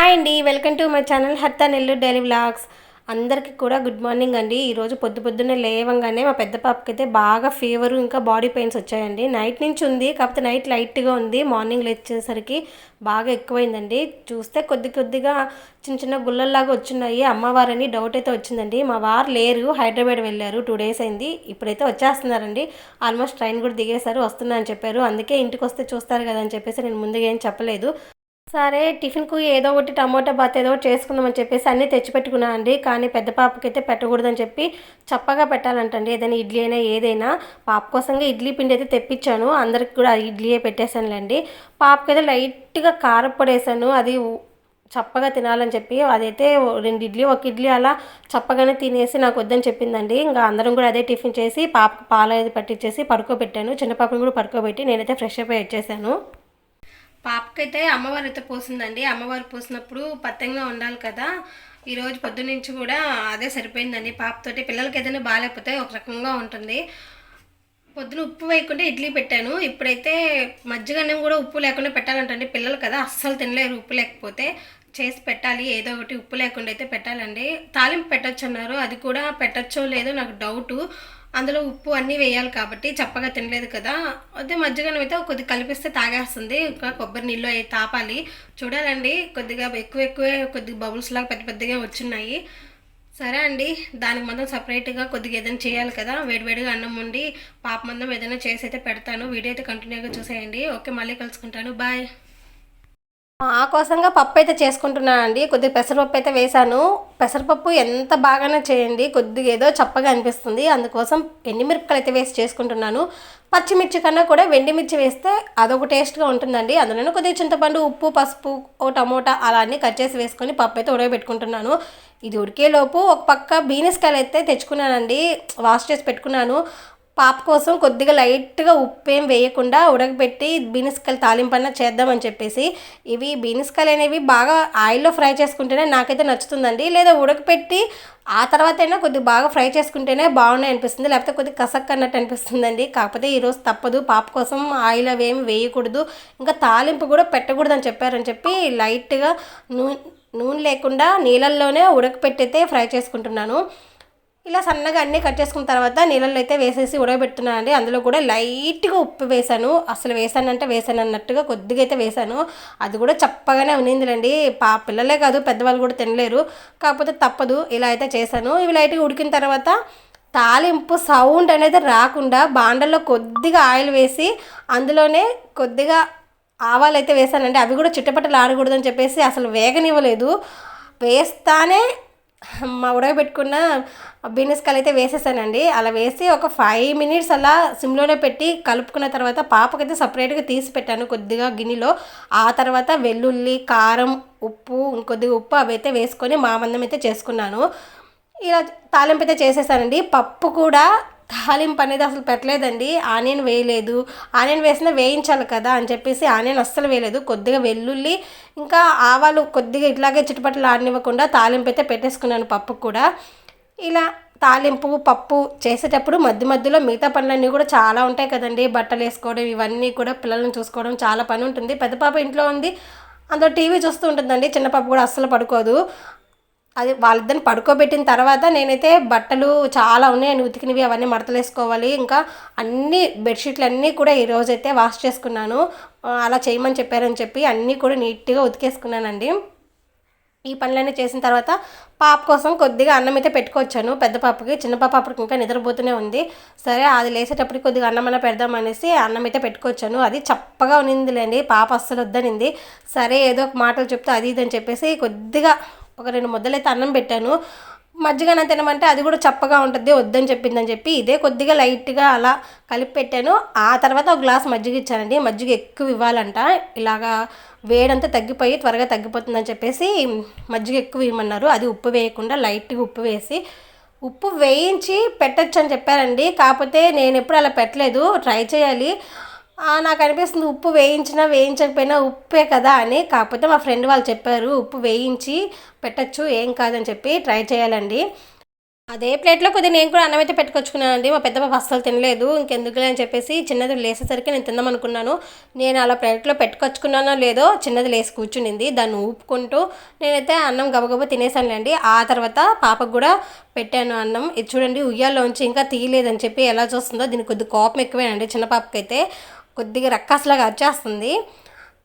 Hi అండి welcome to my channel హత్తా Nellore daily vlogs. అందరికీ కూడా గుడ్ మార్నింగ్ అండి. ఈరోజు పొద్దు పొద్దున్నే లేవంగానే మా పెద్ద పాపకైతే బాగా ఫీవర్ ఇంకా బాడీ పెయిన్స్ వచ్చాయండి. నైట్ నుంచి ఉంది కాకపోతే నైట్ లైట్గా ఉంది. మార్నింగ్ లేచేసరికి బాగా ఎక్కువైందండి. చూస్తే కొద్ది కొద్దిగా చిన్న చిన్న గుల్లల్లాగా వచ్చినాయి అమ్మవారని డౌట్ అయితే వచ్చిందండి. మా వారు లేరు హైదరాబాద్ వెళ్ళారు. టూ డేస్ అయింది. ఇప్పుడైతే వచ్చేస్తున్నారండి. ఆల్మోస్ట్ ట్రైన్ కూడా దిగేశారు వస్తున్నా అని చెప్పారు. అందుకే ఇంటికి వస్తే చూస్తారు కదా అని చెప్పేసి నేను ముందుగా ఏం చెప్పలేదు. సరే టిఫిన్కు ఏదో ఒకటి టమోటా బాత్ ఏదో ఒకటి చేసుకుందామని చెప్పేసి అన్నీ తెచ్చిపెట్టుకున్నా అండి. కానీ పెద్ద పాపకైతే పెట్టకూడదని చెప్పి చప్పగా పెట్టాలంటండి. ఏదైనా ఇడ్లీ అయినా ఏదైనా. పాప కోసంగా ఇడ్లీ పిండి అయితే తెప్పించాను. అందరికి కూడా ఇడ్లీయే పెట్టేశానులేండి. పాపకైతే లైట్గా కారపొడి వేసాను. అది చప్పగా తినాలని చెప్పి అదైతే రెండు ఇడ్లీ ఒక ఇడ్లీ అలా చప్పగానే తినేసి నాకు వద్దని చెప్పిందండి. ఇంకా అందరం కూడా అదే టిఫిన్ చేసి పాపకు పాలు అది పట్టించేసి పడుకోబెట్టాను. చిన్న పాపను కూడా పడుకోబెట్టి నేనైతే ఫ్రెష్ అప్ అయి వచ్చేసాను. పాపకైతే అమ్మవారు అయితే పోసిందండి. అమ్మవారు పోసినప్పుడు పత్తంగా ఉండాలి కదా. ఈరోజు పొద్దు నుంచి కూడా అదే సరిపోయిందండి. పాపతోటి పిల్లలకి ఏదైనా బాగాలేకపోతే ఒక రకంగా ఉంటుంది. పొద్దున ఉప్పు వేయకుండా ఇడ్లీ పెట్టాను. ఇప్పుడైతే మజ్జిగన్నం కూడా ఉప్పు లేకుండా పెట్టాలంటండి పిల్లలు కదా. అస్సలు తినలేరు ఉప్పు లేకపోతే. చేసి పెట్టాలి ఏదో ఒకటి ఉప్పు లేకుండా అయితే పెట్టాలండి. తాలింపు పెట్టచ్చు అన్నారు అది కూడా పెట్టచ్చో లేదో నాకు డౌటు. అందులో ఉప్పు అన్నీ వేయాలి కాబట్టి చప్పగా తినలేదు కదా. అదే మజ్జిగను అయితే కొద్దిగా కలిపిస్తే తాగేస్తుంది. ఇంకా కొబ్బరి నీళ్ళు అవి తాపాలి. చూడాలండి కొద్దిగా ఎక్కువ ఎక్కువే కొద్దిగా బబుల్స్ లాగా పెద్ద పెద్దగా వచ్చినాయి. సరే అండి దానికి మందం సపరేట్గా కొద్దిగా ఏదైనా చేయాలి కదా. వేడివేడిగా అన్నం ఉండి పాప మందం ఏదైనా చేసి అయితే పెడతాను. వీడియో అయితే కంటిన్యూగా చూసేయండి. ఓకే మళ్ళీ కలుసుకుంటాను. బాయ్ ఆ కోసంగా పప్పు అయితే చేసుకుంటున్నానండి. కొద్దిగా పెసరపప్పు అయితే వేశాను. పెసరపప్పు ఎంత బాగానే చేయండి. కొద్దిగా ఏదో చప్పగా అనిపిస్తుంది. అందుకోసం ఎండిమిరపకాయలు అయితే వేసి చేసుకుంటున్నాను. పచ్చిమిర్చి కన్నా కూడా వెండిమిర్చి వేస్తే అదొక టేస్ట్గా ఉంటుందండి. అందులోనే కొద్దిగా చింతపండు ఉప్పు పసుపు ఓ టమోటా అలా అన్నీ కట్ చేసి వేసుకొని పప్పు అయితే ఉడకబెట్టుకుంటున్నాను. ఇది ఉడికేలోపు ఒక పక్క బీనస్కాయలు అయితే తెచ్చుకున్నానండి. వాష్ చేసి పెట్టుకున్నాను. పాప కోసం కొద్దిగా లైట్గా ఉప్పు ఏం వేయకుండా ఉడకబెట్టి బీనిస్కాయలు తాలింపన్న చేద్దామని చెప్పేసి ఇవి బీనిస్కాయలు అనేవి బాగా ఆయిల్లో ఫ్రై చేసుకుంటేనే నాకైతే నచ్చుతుందండి. లేదా ఉడకపెట్టి ఆ తర్వాత అయినా కొద్దిగా బాగా ఫ్రై చేసుకుంటేనే బాగున్నాయి అనిపిస్తుంది. లేకపోతే కొద్దిగా కసక్ అన్నట్టు అనిపిస్తుందండి. కాకపోతే ఈరోజు తప్పదు. పాప కోసం ఆయిల్ అవి ఏమి వేయకూడదు. ఇంకా తాలింపు కూడా పెట్టకూడదు అని చెప్పారని చెప్పి లైట్గా నూనె నూనె లేకుండా నీళ్ళల్లోనే ఉడకపెట్టితే ఫ్రై చేసుకుంటున్నాను. ఇలా సన్నగా అన్నీ కట్ చేసుకున్న తర్వాత నీళ్ళల్లో అయితే వేసేసి ఉడకబెడుతున్నానండి. అందులో కూడా లైట్గా ఉప్పు వేసాను. అసలు వేసానంటే వేసాను అన్నట్టుగా కొద్దిగా అయితే వేసాను. అది కూడా చప్పగానే ఉన్నిందిలేండి. పా పిల్లలే కాదు పెద్దవాళ్ళు కూడా తినలేరు. కాకపోతే తప్పదు ఇలా అయితే చేశాను. ఇవి లైట్గా ఉడికిన తర్వాత తాలింపు సౌండ్ అనేది రాకుండా బాండల్లో కొద్దిగా ఆయిల్ వేసి అందులోనే కొద్దిగా ఆవాలు అయితే వేసానండి. అవి కూడా చిట్టపట్టలు ఆడకూడదని చెప్పేసి అసలు వేగనివ్వలేదు. వేస్తానే మా ఉడకబెట్టుకున్న బీనస్కాయలు అయితే వేసేసానండి. అలా వేసి ఒక ఫైవ్ మినిట్స్ అలా సిమ్లోనే పెట్టి కలుపుకున్న తర్వాత పాపకైతే సపరేట్గా తీసి పెట్టాను కొద్దిగా గిన్నెలో. ఆ తర్వాత వెల్లుల్లి కారం ఉప్పు ఇంకొద్దిగా ఉప్పు అవి అయితే వేసుకొని మామందం అయితే చేసుకున్నాను. ఇలా తాలింపు అయితే చేసేసానండి. పప్పు కూడా తాలింపు అనేది అసలు పెట్టలేదండి. ఆనియన్ వేయలేదు. ఆనియన్ వేసినా వేయించాలి కదా అని చెప్పేసి ఆనియన్ అస్సలు వేయలేదు. కొద్దిగా వెల్లుల్లి ఇంకా ఆవాలు కొద్దిగా ఇట్లాగే చిట్టుపట్లు ఆడనివ్వకుండా తాలింపు అయితే పెట్టేసుకున్నాను పప్పు కూడా. ఇలా తాలింపు పప్పు చేసేటప్పుడు మధ్య మధ్యలో మిగతా పనులన్నీ కూడా చాలా ఉంటాయి కదండి. బట్టలు వేసుకోవడం ఇవన్నీ కూడా పిల్లల్ని చూసుకోవడం చాలా పని ఉంటుంది. పెద్ద పాప ఇంట్లో ఉంది. అందులో టీవీ చూస్తూ ఉంటుందండి. చిన్న పాప కూడా అస్సలు పడుకోదు. అది వాళ్ళిద్దరిని పడుకోబెట్టిన తర్వాత నేనైతే బట్టలు చాలా ఉన్నాయి ఉతికినవి అవన్నీ మడతలేసుకోవాలి. ఇంకా అన్ని బెడ్షీట్లు అన్నీ కూడా ఈరోజు అయితే వాష్ చేసుకున్నాను. అలా చేయమని చెప్పారని చెప్పి అన్నీ కూడా నీట్గా ఉతికేసుకున్నానండి. ఈ పనులన్నీ చేసిన తర్వాత పాప కోసం కొద్దిగా అన్నం అయితే పెట్టుకొచ్చాను. పెద్ద పాపకి చిన్న పాప అప్పటికి ఇంకా నిద్రపోతూనే ఉంది. సరే అది లేసేటప్పటికి కొద్దిగా అన్నం అన్న పెడదాం అనేసి అన్నం అయితే పెట్టుకొచ్చాను. అది చప్పగా ఉన్నిందిలేండి పాప అస్సలు వద్దనింది. సరే ఏదో ఒక మాటలు చెప్తే అది ఇది అని చెప్పేసి కొద్దిగా ఒక రెండు ముద్దలైతే అన్నం పెట్టాను. మజ్జిగన తినమంటే అది కూడా చప్పగా ఉంటుంది వద్దని చెప్పిందని చెప్పి ఇదే కొద్దిగా లైట్గా అలా కలిపి పెట్టాను. ఆ తర్వాత ఒక గ్లాస్ మజ్జిగ ఇచ్చానండి. మజ్జిగ ఎక్కువ ఇవ్వాలంట. ఇలాగా వేడంతా తగ్గిపోయి త్వరగా తగ్గిపోతుందని చెప్పేసి మజ్జిగ ఎక్కువ ఇవ్వమన్నారు. అది ఉప్పు వేయకుండా లైట్గా ఉప్పు వేసి ఉప్పు వేయించి పెట్టచ్చు అని చెప్పారండి. కాకపోతే నేను ఎప్పుడు అలా పెట్టలేదు. ట్రై చేయాలి. నాకు అనిపిస్తుంది ఉప్పు వేయించినా వేయించకపోయినా ఉప్పే కదా అని. కాకపోతే మా ఫ్రెండ్ వాళ్ళు చెప్పారు ఉప్పు వేయించి పెట్టచ్చు ఏం కాదని చెప్పి ట్రై చేయాలండి. అదే ప్లేట్లో కొద్దిగా నేను కూడా అన్నం అయితే పెట్టుకొచ్చుకున్నానండి. మా పెద్ద పాప అస్సలు తినలేదు. ఇంకెందుకులే అని చెప్పేసి చిన్నది లేసేసరికి నేను తిందామనుకున్నాను. నేను అలా ప్లేట్లో పెట్టుకొచ్చుకున్నానో లేదో చిన్నది లేసి కూర్చునింది. దాన్ని ఊపుకుంటూ నేనైతే అన్నం గబగబా తినేసానులేండి. ఆ తర్వాత పాపకు కూడా పెట్టాను అన్నం. ఇది చూడండి ఉయ్యాల్లోంచి ఇంకా తీయలేదని చెప్పి ఎలా చూస్తుందో దీనికి కొద్ది కోపం ఎక్కువేనండి చిన్న పాపకైతే. కొద్దిగా రక్కసలాగా వచ్చేస్తుంది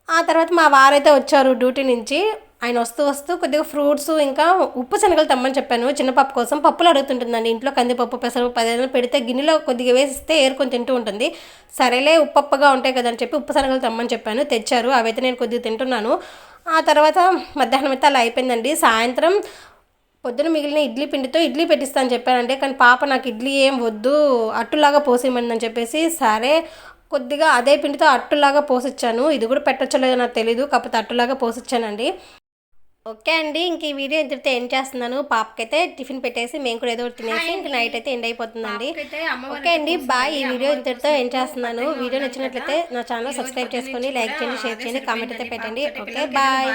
ఆ తర్వాత మా వారైతే వచ్చారు డ్యూటీ నుంచి. ఆయన వస్తూ వస్తూ కొద్దిగా ఫ్రూట్స్ ఇంకా ఉప్పు శనగలు తెమ్మని చెప్పాను. చిన్న కోసం పప్పులు అడుగుతుంటుందండి. ఇంట్లో కందిపప్పు పెసరపప్పు పదిహేను పెడితే గిన్నెలో కొద్దిగా వేసిస్తే ఏరుకొని తింటూ ఉంటుంది. సరేలే ఉప్పప్పగా ఉంటాయి కదని చెప్పి ఉప్పు శనగలు తెమ్మని చెప్పాను. తెచ్చారు. అవైతే నేను కొద్దిగా తింటున్నాను. ఆ తర్వాత మధ్యాహ్నం అయితే అలా అయిపోయిందండి. సాయంత్రం పొద్దున మిగిలిన ఇడ్లీ పిండితో ఇడ్లీ పెట్టిస్తాను చెప్పానంటే కానీ పాప నాకు ఇడ్లీ ఏం వద్దు అట్టులాగా పోసేయమని చెప్పేసి సరే కొద్దిగా అదే పిండితో అట్టులాగా పోసిచ్చాను. ఇది కూడా పెట్టచ్చో లేదో నాకు తెలీదు కాకపోతే అట్టులాగా పోసిచ్చానండి. ఓకే అండి ఇంక ఈ వీడియో ఇంతటితో ఏం చేస్తున్నాను. పాపకైతే టిఫిన్ పెట్టేసి మేము కూడా ఏదో తినేసి ఇంక నైట్ అయితే ఎండ్ అయిపోతుందండి. ఓకే అండి బాయ్. ఈ వీడియో ఇంతటితో ఏం చేస్తున్నాను. వీడియో నచ్చినట్లయితే నా ఛానల్ సబ్స్క్రైబ్ చేసుకొని లైక్ చేయండి షేర్ చేయండి కామెంట్ అయితే పెట్టండి. Okay bye.